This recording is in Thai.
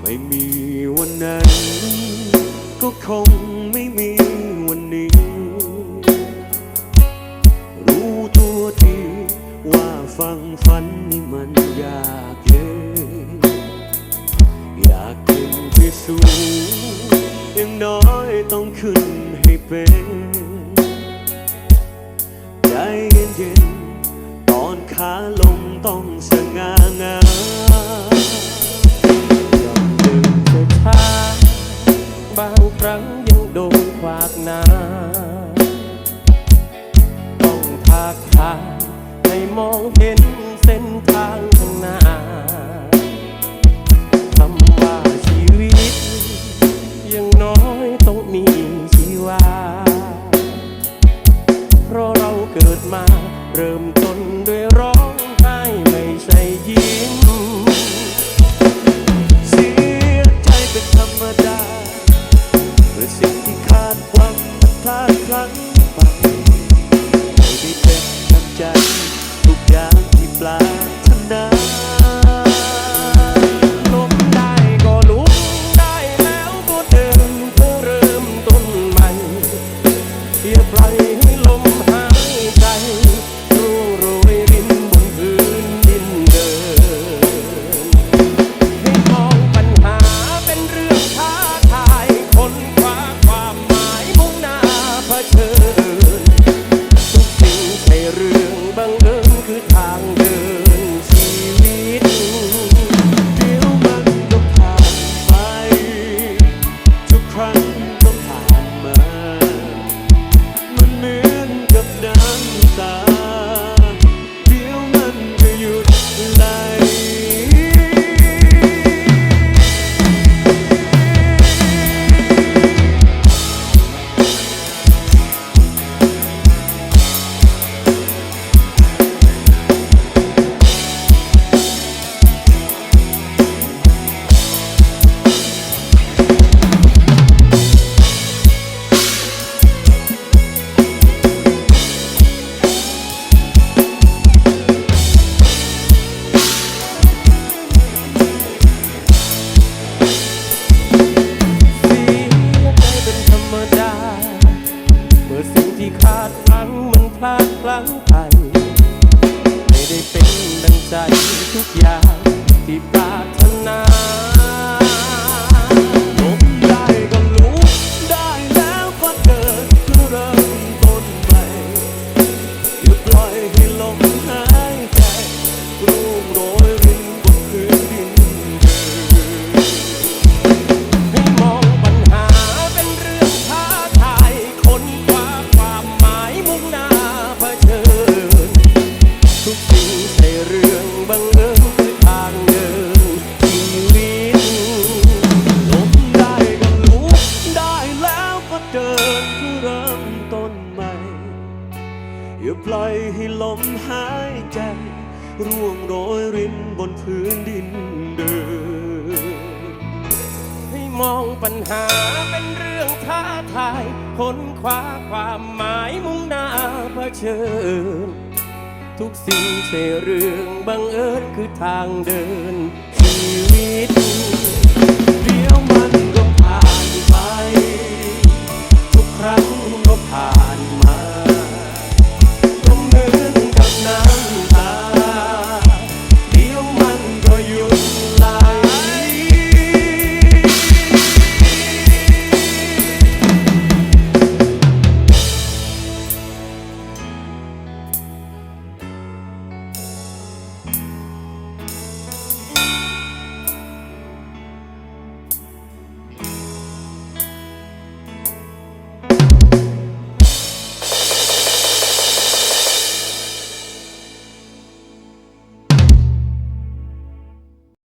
ไม่มีวันนั้น ก็คงไม่มีวันนี้ รู้ทั่วทีว่าฟังฝันนี่มันยากเย็นอยากขึ้นไปสูงยังน้อยต้องขึ้นให้เป็น ขาลงต้องสง่างามยอมเดินช้าบางครั้งยังโดนขวากน้าต้องทากทางให้มองเห็นเส้นทางข้างหน้าคำว่าชีวิต ยังน้อยต้องมีชีวา เพราะเราเกิดมาเริ่มต้นด้วยือสิ่งที่คาดหวังมันพลาดพลั้งไปไม่ได้เป็นดังใจ ทุกอย่างที่ปลาถนาล้มได้ก็ลุกได้แล้วก็เดินเพื่อเริ่มต้นใหม่อย่าปล่อยบไร พลั้งไป ไม่ได้เป็นดังใจทุกอย่างที่ปรารถนา ร่วงโรยรินบนพื้นดินเดิมให้มองปัญหาเป็นเรื่องท้าทายค้นคว้าความหมายมุ่งหน้าเผชิญ ทุกสิ่งใช่เรื่องบังเอิญคือทางเดิน